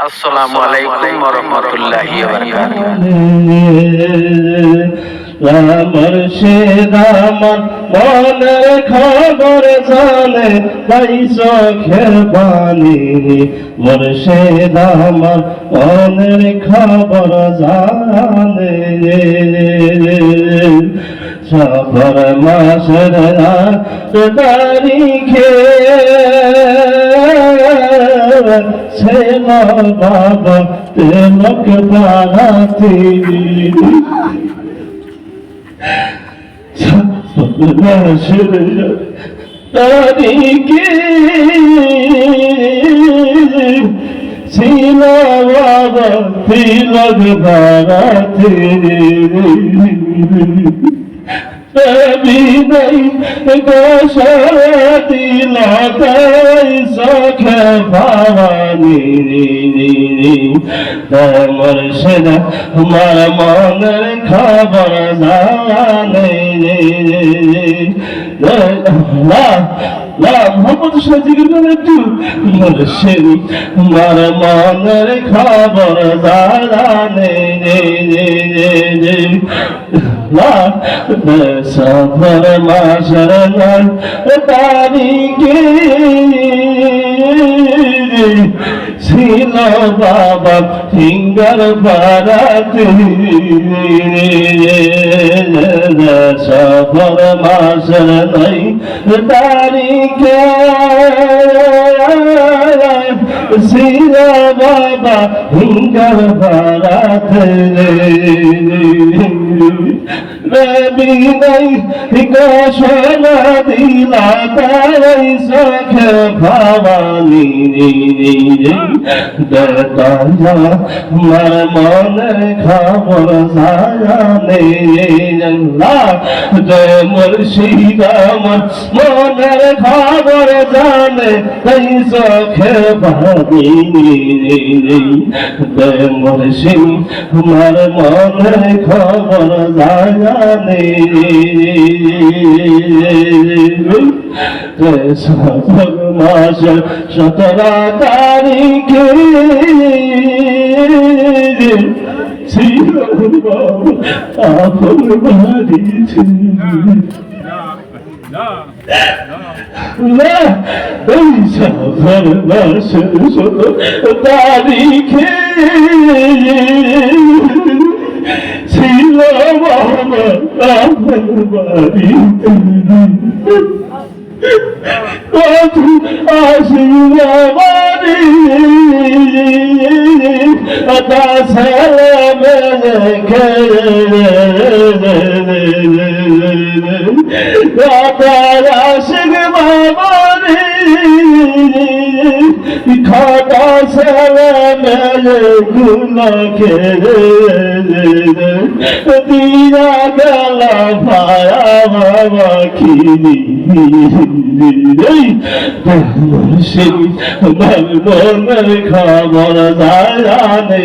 আসসালামু আলাইকুম ওয়া রাহমাতুল্লাহি খবর খবর সফর মাসের ছিল বাবা তেলক বাড়াতে তারিখে ছিল তিলক তোমার সেদা আমার মনের খবর জানে মোহাম্মদ সাজিকে একটু মুর্শিদ আমার মনের খবর জানে সফর মাসর তারিখে ছিল বাবা ফিঙ্গার বারাতে। সফর মাসর নাই তারিখে ছিল বাবা ফিঙ্গার বারাতে রবি নাই গোসনা দিলা তাই জয় মুর্শিদ মনের খবর জানে তাই সখে ভাবিনি জয় মুর্শিদ আমার মনের খবর জানে সফর মাস সতরা তারিখে ছিল আপন বাড়িতে এই সফর মাস শত তারিখে ছিল আতা সালামে আতা খাটা সালামে গুনা খেলে দিয়া গেলা ভায়া বাবা খিনি মনের খবর জানে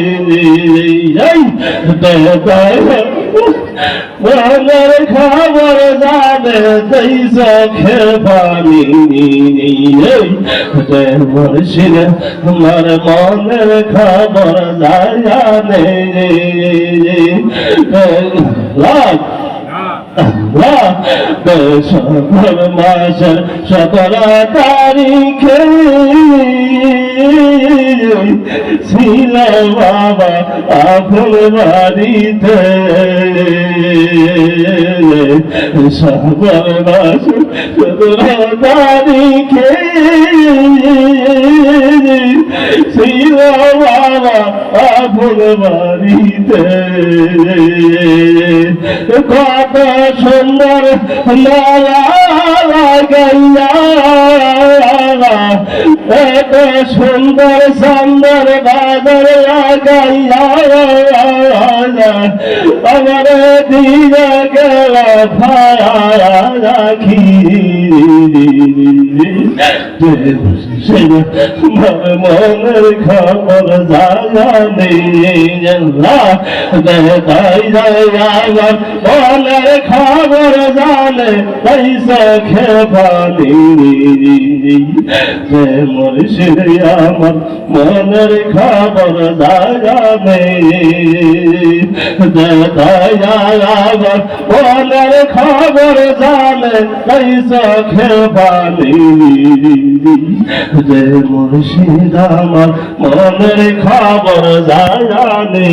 মনের খবর জানে তাই চোখে পানি মুর্শিদ আমার মনের খবর জানে লাভ সফর মাস সতেরো তারিখে ছিল বাবা আপন বাড়িতে। সফর মাস সতেরো তারিখে ছিল বাবা আপন বাড়িতে কত সুন্দর মালা লাগাইয়া। এত সুন্দর সুন্দর বাদর লাগাইয়া। আমার দিয়ে গেল ফায়া রাখি মনের খবর জানে মনের খবর জানে পয়সা খেপানি মুর্শিদ আমার মনের খবর খবর আবার মনের খবর জানে তাই চোখে পানি যে মুর্শিদ আমার মনের খবর জাগানে